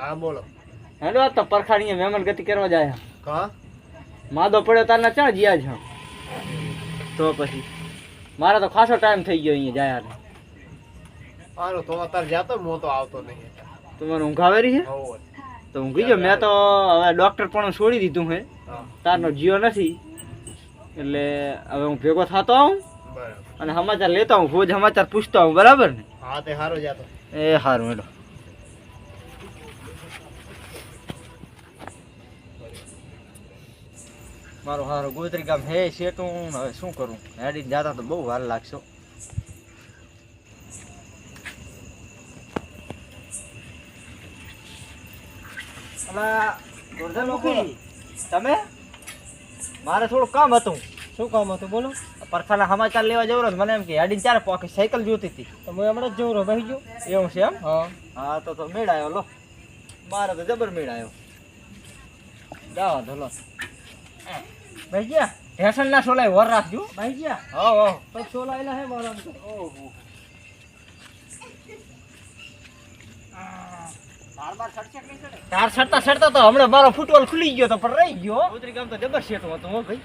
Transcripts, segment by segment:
હા બોલો. હેલો આ તો પરખાણીએ મહેમાન ગતિ કરવા જાય કા? માદો પડ્યો તારના ચા જ્યા છે. તો પછી? મારે તો ખાસો ટાઈમ થઈ ગયો અહીંયા જાય આનો તો અત્યારે જાતો હું તો આવતો નહીં તો મને ઊંઘ આવે રહી છે તો ઊંઘી ગયો. મેં તો હવે ડોક્ટર પણ છોડી દીધું હે. તારનો જીઓ નથી. એટલે હવે હું ભેગો થતો આવું. અને સમાચાર લેતો આવું રોજ સમાચાર પૂછતો આવું બરાબર ને? હા તે સારો જાતો. એ સારું હેલો મારો હારો ગોત્રી ગામ હે શેટું હવે શું કરું? હેડીને જાતા તો બહુ વાર લાગશો. તમે? મારે થોડું કામ હતું. શું કામ હતું? બોલો. પરખાના સમાચાર લેવા જવું મને એમ કે હેડીને ચાર પોકે સાયકલ જોતી હતી. તો હું હમણાં જ રહો ભાઈ ગયો. એવું છે એમ? હા. હા તો તો મેળ આવ્યો લો. મારે તો જબર મેળ આવ્યો જાવા દો લો ભાઈ ગયા ઢેસણ ના વર રાખજો. ભાઈ ગયા હો હો તો સોલા હે મારા આમ તો. ઓહો. તાર સડતા સડતા તો હમણાં મારો ફૂટબોલ ખુલી ગયો તો પણ રહી ગયો. ઉતરી ગામ તો જબર શેઠું હતું હો ભાઈ.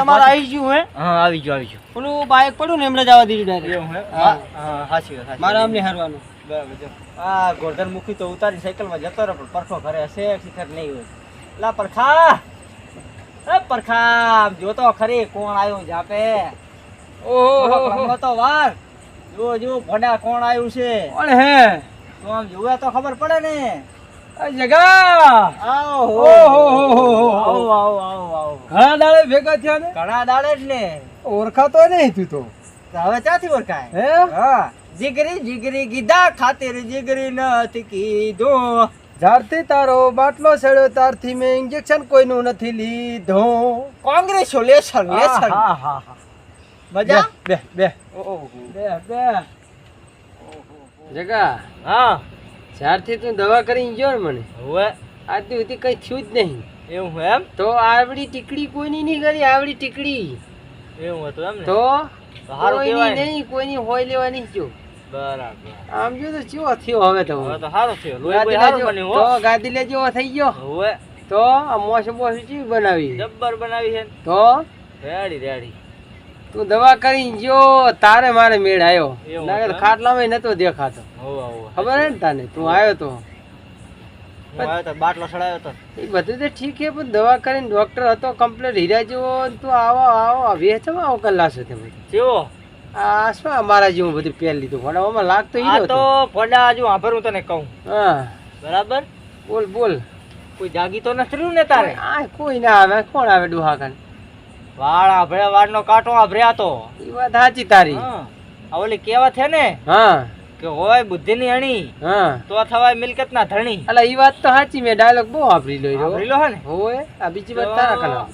તમારે આવી ગયું હે? હા આવી ગયો આવી ગયો. પેલું બાઇક પડ્યું ને એમને જવા દીધું ડાયરેક્ટ હા. હા. હા વાત મારે. અમને હારવાનું. બરાબર જો. આ ગોરધન મુખી તો ઉતારી સાયકલમાં જતો રહે પણ પરખો ઘરે હશે શિખર નહીં હોય. લા પરખા! એ જો તો ખરી કોણ આવ્યું જાપે? ઓહો તો વાર. જો જો ભડા કોણ આવ્યું છે? કોણ હે? તો આમ જોવે તો ખબર પડે ને. જગા. આવો ઓહો. આવો આવો આવો આવો. ઘણા દાડે ભેગા થયા ને? ઘણા દાડે જ ને. ઓળખાતો નહીં તું હવે ક્યાંથી ઓળખાય? હે? હા. જીગરી જીગરી ગીધા ખાતે જીગરી નથી કીધું. જ્યારથી તારો બાટલો સડ્યો ત્યારથી મેં ઇન્જેક્શન કોઈનું નથી લીધું. કોંગ્રેચ્યુલેશન લેસર હા, હા, હા. મજા? બે બે ઓહો. બે બે. જગા હા. જ્યારથી તું દવા કરીને ગયો ને મને હવે. આજ સુધી કઈ થયું જ નહીં. એવું એમ? તો આવડી ટીકડી કોઈની નહીં કરી આવડી ટીકડી. એવું હતું એમ તો કોઈની કહેવાય. નહીં કોઈની હોય લેવાની જો. બરાબર. આમ જો તો ચેવો થયો હવે તો? હવે તો સારો થયો. લોહી બોહી સારું. બન્યું તો લેજો થઈ ગયો. હવે તો આ મોસ મોસ ચી બનાવી? જબ્બર બનાવી છે. તો? Ready ready. તું દવા કરી જો તારે મારે મેળ આવ્યો એમ? ખાટલામાં નતો દેખાતો. ખબર હે ને તને? તું આવ્યો તો. બાટલો ચડાવ્યો તો. એ બધું તો ઠીક છે પણ દવા કરીને ડોક્ટર હતો કમ્પ્લેટ હીરા જેવો તું આવો આવો વેચવા આવો કલાક સુધી. કેવો? આ શું અમારા જેવું બધું પહેર લીધું? ફોડા આમાં લાગતો ઈ તો ફોડા હજુ આભર હું તને કહું. હા. બરાબર? બોલ બોલ. કોઈ જાગી તો નથી રહ્યું ને તારે? આ કોઈ ના આવે. કોણ આવે ડોહા કાન વાળ આભળ્યા વાળનો કાંટો આભરે હતો એ વાત સાચી તારી. હા. ઓલી કેવા છે ને? હા. કે હોય બુદ્ધિની અણી હા. તો થવાય મિલકત ના ધણી. અલા એ વાત તો સાચી. મેં ડાયલોગ બહુ વાપરી લો સાંભળેલો હે ને. હોય. આ બીજી વાત તારા કલા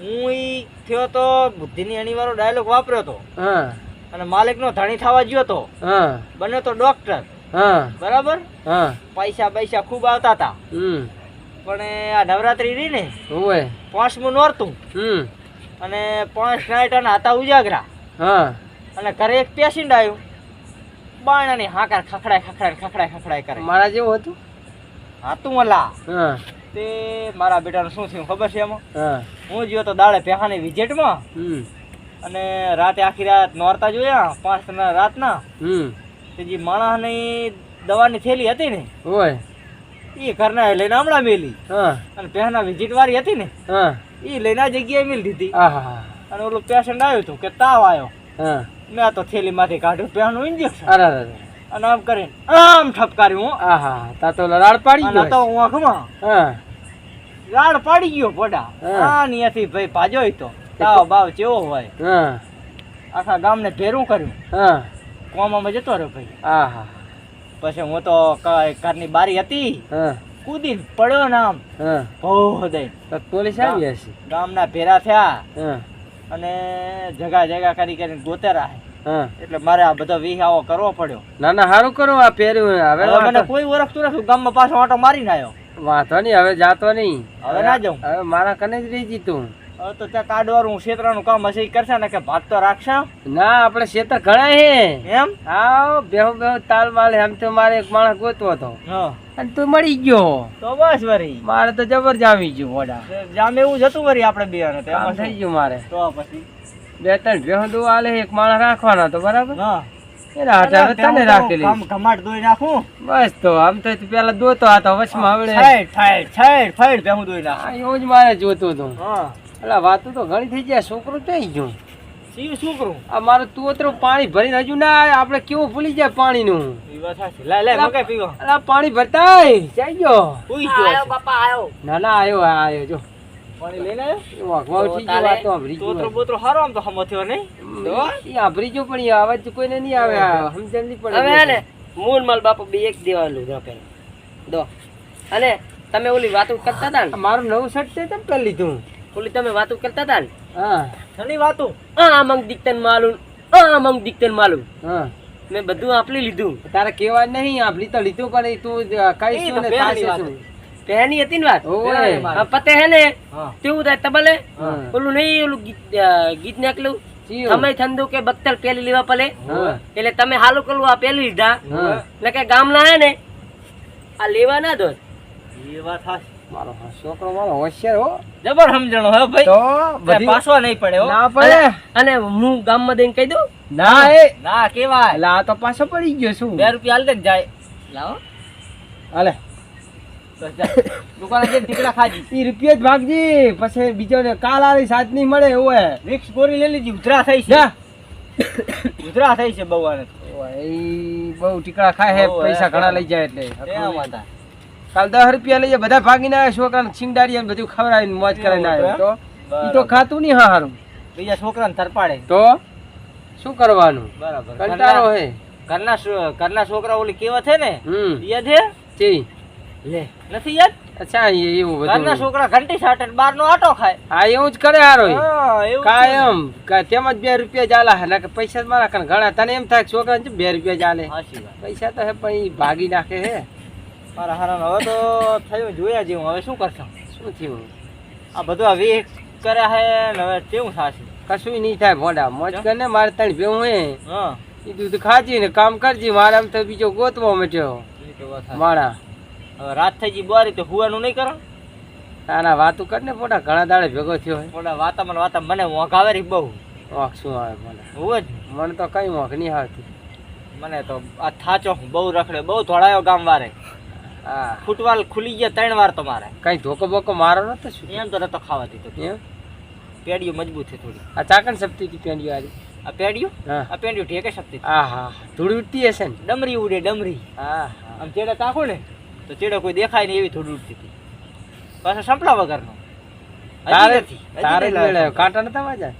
હું ઈ થયો તો બુદ્ધિની અણી વાળો ડાયલોગ વાપર્યો તો. હા. અને માલિકનો ધણી થવા ગયો તો. હા. બન્યો તો ડોક્ટર હા. બરાબર? હા. પૈસા પૈસા ખૂબ આવતા હતા હમ. પણ આ નવરાત્રી રહી ને હોય પાંચમું નોરતું. હમ. અને પાંચ નાઈટ અને હતા ઉજાગરા. હા. અને ઘરે એક પેશન્ટ આવ્યું. બાણાની હાકાર ખખડાય ખખડાય ખખડાય ખખડાય કરે. મારા જેવું હતું? હાતું મલા. હા. તે મારા બેટાનું શું થયું ખબર છે એમાં? હું. ગયો તો દાડે પેહાની વિજેટમાં અને રાતે આખી રાત નોરતા જોયા પાંચ ત્રણ રાતના. તે જે માણસની દવાની થેલી હતી ને હોય એ ઘરના લઈને હમણાં મેલી. હા. અને પહેના વિઝિટ વાળી હતી ને એ લઈને આ જગ્યાએ મેલી દીધી. આહા. અને ઓલું પેશન્ટ આવ્યું હતું કે તાવ આવ્યો મેં તો થેલીમાંથી કાઢ્યું પહેનું ઇન્જેક્શન અને આમ કરીને આમ ઠપકાર્યું હું. આહા તા તો લડાડ પાડી તો હું આંખમાં રાડ પાડી ગયો પોડા. આ નિયાથી ભાઈ પાજો તો. તાવ બાવ ચેવો હોય. હા. આખા ગામને ભેરું કર્યું. હા. કોમામાં જતો રહ્યો ભાઈ. પછી હું તો ક- ઘરની બારી હતી. હા. પડ્યો ને આમ. હા. ભો દઈ. પોલીસ આવી હશે. ગામના ભેરા થયા. અને જગા જગા કરી કરીને ગોતેરા એટલે મારે આ બધો વિહાવો કરવો પડ્યો. ના ના સારું કરો આ પહેર્યું. હવે મને કોઈ ઓળખતું નથી. ગામમાં પાછો આટો મારીને આવ્યો. વાંધો નહીં હવે જાતો નહીં. હવે ના જાઉં? હવે મારા કને જ રહી જી તું? હવે તો ત્યાં કાઢવાનું ક્ષેત્રનું કામ હશે એ કરશે ને કે ભાત તો રાખશે? ના આપણે ક્ષેત્ર ઘણા હે. એમ? હા બેહો બેહો તાલ માલે એમ તો મારે એક માણસ ગોતવો હતો. અને તું મળી ગયો. તો બસ વરી. મારે તો જબર જામી ગયું મોડા જામ એવું જતું વરી આપણે બે થઈ ગયું મારે. તો પછી? બે ત્રણ ભેહો દો આલે એક માણસ રાખવાનો હતો બરાબર? હા. તને રાખેલી ઘમાટ દોઈ નાખું. બસ તો આમ તો પેલા દોતો આ તો વચમાં દોઈ નાખ. એવું જ મારે જોતું હતું હા. એટલે વાતો તો ઘણી થઈ જાય છોકરો થઈ ગયો. શી શું કરું આ મારું તુવતરું પાણી ભરીને હજુ ના આપડે આપણે કેવું ભૂલી જાય પાણીનું? લે લે મકે પીવો. અલા પાણી ભરતા જઈ ગયો. આયો. ના ના આવ્યો આ આવ્યો જો. પાણી લઈને આવ્યો? એ વાઘવા ઉઠી ગયો આ તો આભરી ગયો. તોતરો બોતરો હારો આમ તો હમો થયો નહીં એ આભરી ગયો પણ એ અવાજ કોઈને નહીં આવે સમજણ નહીં પડે હવે ને મૂળ માલ બાપુ બે એક દેવાનું જો પેલા. દો. અને તમે ઓલી વાતો કરતા હતા ને? મારું નવું શર્ટ છે તેમ કરી લીધું? ઓલી તમે વાતો કરતા હતા ને? હા. ઘણી વાતો. આ મંગ દીકતન માલું આ મંગ દીકતન માલુમ હા. મેં બધું આપલી લીધું. તારે કેવા નહીં આભરી તો લીધું પણ તું કઈ શું? ને પહેની હતી ને વાત? પતે હે ને તેવું થાય તબલે ઓલું નહીં ઓલું ગીત અ, ગીત નાખલું ચિયો. તમે થંદુ કે બખ્તર પેલી લેવા પલે એટલે તમે હાલું કરવું આ પેલી લીધા. એટલે કે ગામના હે ને આ લેવા ના દો એ વાત મારો છોકરો મારો હોશિયાર હો. જબર સમજણો હે ભાઈ. તો પાછો નહીં પડે ના પડે. અને હું ગામમાં દઈને કહી દઉં? ના એ ના કેવાય. લા તો પાછો પડી ગયો શું બે રૂપિયા હાલ જાય. લાવો. હાલે. દુકાને જઈને ટીકડા ખાજી ઈ રૂપિયા જ ભાગજી. પછી બીજો ને કાલ આલી સાત નહીં મળે ઓય વિક્સ ગોરી લઈ લીધી ઉધરા થઈ છે. ઉધરા થઈ છે બહુ આને બહુ ટીકડા ખાય હે પૈસા ઘણા લઈ જાય એટલે. કાલ દસ રૂપિયા લઈ જાય બધા ભાગીને આવ્યા છોકરાને અને બધું ખવડાવીને મોજ કરીને આવ્યો. તો? ઈ તો ખાતું નહીં હારું. બીજા છોકરાને તરપાડે. તો શું કરવાનું? બરાબર. કંટાળો હે. ઘરના ઘરના છોકરા ઓલી કેવા છે ને? યાદ હે? લે નથી યાદ? અચ્છા એ એવું ઘરના છોકરા ઘંટી સાટે બાર નો આટો ખાય. હા એવું જ કરે હારો. કાયમ જ બે રૂપિયા ચાલે હે પૈસા મારા ઘણા તને એમ થાય છોકરા ને બે રૂપિયા ચાલે પૈસા તો હે પણ ભાગી નાખે હે. મારા હારાને હવે તો થયું જોયા જેવું હવે શું કરશો? શું થયું? આ બધું આ વેહ કર્યા હે ને હવે કેવું થશે? કશું નહીં થાય મોડા. મોજ? કરીને મારે તને ભેવું હે. હા. એ દૂધ ખાજી ને કામ કરજી મારે તો બીજો ગોતવો મટ્યો. એ રાત થઈ ગઈ બોરી તો હુવાનું નહીં કરો ના વાતું કર ને પોટા ઘણા દાડે ભેગો થયો હોય. પોટા વાતામાં ને વાતા મને મોંઘ આવે રી બહુ. વાંક શું આવે મને? હું જ મને તો કઈ વાંક નહીં આવતી. મને તો આ થાચો બહુ રખડે બહુ ધોળાયો ગામ વારે. હા. ફૂટવાલ ખુલી ગયા ત્રણ વાર તો મારે. કઈ ધોકો બોકો મારો નતો શું? એમ તો નતો ખાવા દીધો એમ? પેડીઓ મજબૂત છે થોડી. આ ચાકણ સપતી હતી પેડીઓ આવી આ પેડીઓ આ પેડીઓ ઠેકે શકતી આ હા ધૂળ ઉડતી હશે ને? ડમરી ઉડે ડમરી. હા હા. આમ ચેડે તાકો ને તો ચેડો કોઈ દેખાય નહીં એવી થોડી ઉડતી હતી. પાછો સંપલા વગરનો. તારે તારે. કાંટા નતા વાજા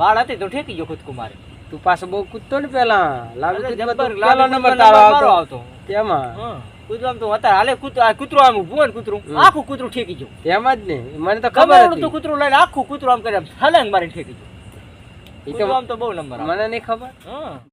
વાળ હતી તો ઠેકી ગયો ખુદકુ મારે તું પાછો બહુ કૂદતો ને પેલા. લાગુ લાગુ પેલો નંબર તારો આવતો. તેમાં? કૂતરામ તો અત્યારે હાલે કૂતરું કૂતરો આમ ઊભું ને કૂતરું આખું કૂતરું ઠેકી ગયું. તેમાં જ ને. મને તો ખબર ખબર તો કૂતરું લઈને આખું કૂતરું આમ કરે આમ હલાંગ મારીને ઠેકી ગયું. તો આમ તો બહુ નંબર મને નહીં ખબર? હા.